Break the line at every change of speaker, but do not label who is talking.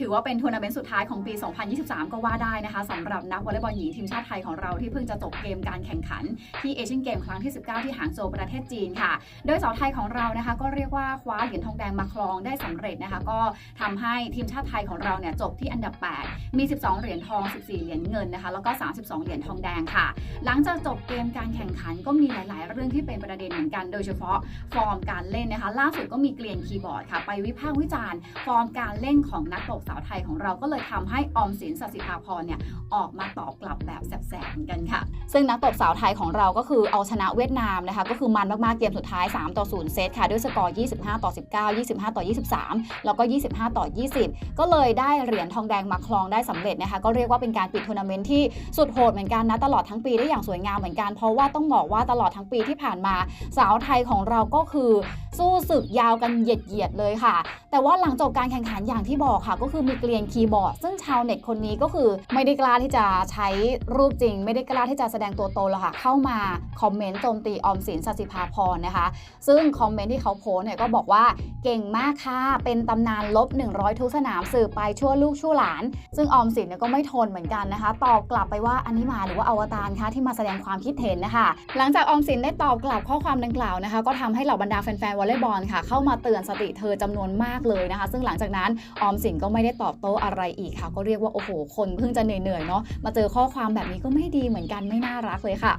ถือว่าเป็นทัวร์นาเมนต์สุดท้ายของปี 2023 ก็ว่าได้นะคะสำหรับนักวอลเลย์บอลหญิงทีมชาติไทยของเราที่เพิ่งจะจบเกมการแข่งขัน ที่เอเชียนเกมครั้งที่ 19 ที่หางโจวประเทศจีนค่ะ โดยสาวไทยของเรานะคะ ก็เรียกว่าคว้าเหรียญทองแดงมาครองได้สำเร็จนะคะ ก็ทำให้ทีมชาติไทยของเราเนี่ยจบที่อันดับ 8 มี 12 เหรียญทอง 14 เหรียญเงินนะคะ แล้วก็ 32 เหรียญทองแดงค่ะ หลังจากจบเกมการแข่งขันก็มีหลาย ๆ เรื่องที่เป็นประเด็นเหมือนกัน โดยเฉพาะฟอร์มการเล่นนะคะ ล่าสุดก็มีเกลียนคีย์บอร์ดค่ะ ไปวิพากษ์วิจารณ์ฟอร์มการเล่นของนักตบสาวไทยของเราก็เลยทำให้ออมสินสสิภาพรเนี่ยออกมาตอบกลับแบบแสบๆเหมือนกันค่ะ ซึ่งนักตบสาวไทยของเราก็คือเอาชนะเวียดนามนะคะก็คือมันมากๆเกมสุดท้าย 3 ต่อ 0 เซตค่ะ ด้วยสกอร์ 25 ต่อ 19 25 ต่อ 23 แล้วก็ 25 ต่อ 20 ก็เลยได้เหรียญทองแดงมาครองได้สำเร็จนะคะก็เรียกว่าเป็นการปิดทัวร์นาเมนต์ที่สุดโหดเหมือนกันนะตลอดทั้งปีได้อย่างสวยงามเหมือนกัน เพราะว่าต้องบอกว่าตลอดทั้งปีที่ผ่านมาสาวไทยของเราก็คือสู้ศึกยาวกันเหยียดเหยียดๆเลยค่ะ แต่ว่าหลังจบการแข่งขันอย่างที่บอกค่ะ ก็คือมีเกลียนคีย์บอร์ด ซึ่งชาวเน็ตคนนี้ก็คือไม่ได้กล้าที่จะใช้รูปจริง ไม่ได้กล้าที่จะแสดงตัวตนหรอกค่ะเข้ามาคอมเมนต์โจมตีออมสินสสิภาพรนะคะ ซึ่งคอมเมนต์ที่เขาโพสเนี่ยก็บอกว่าเก่งมากค่ะเป็นตำนานลบ 100 ทุกสนามสื่อไปชั่วลูกชั่วหลาน ซึ่งออมสินเนี่ยก็ไม่ทนเหมือนกันนะคะ ตอบกลับไปว่าอันนี้มาหรือว่าอวตารคะที่มาแสดงความคิดเห็นนะคะหลังจากออมสินได้ตอบกลับข้อความดังกล่าวนะคะ ก็ทำให้เหล่าบรรดาแฟนๆวอลเลย์บอลค่ะ เข้ามาเตือนสติเธอจำนวนมากเลยนะคะ ซึ่งหลังจากนั้นออมสินก็ไม่ได้ตอบโต้อะไรอีกค่ะ ก็เรียกว่าโอ้โหคนเพิ่งจะเหนื่อยๆเนาะมาเจอข้อความแบบนี้ก็ไม่ดีเหมือนกันไม่น่ารักเลยค่ะ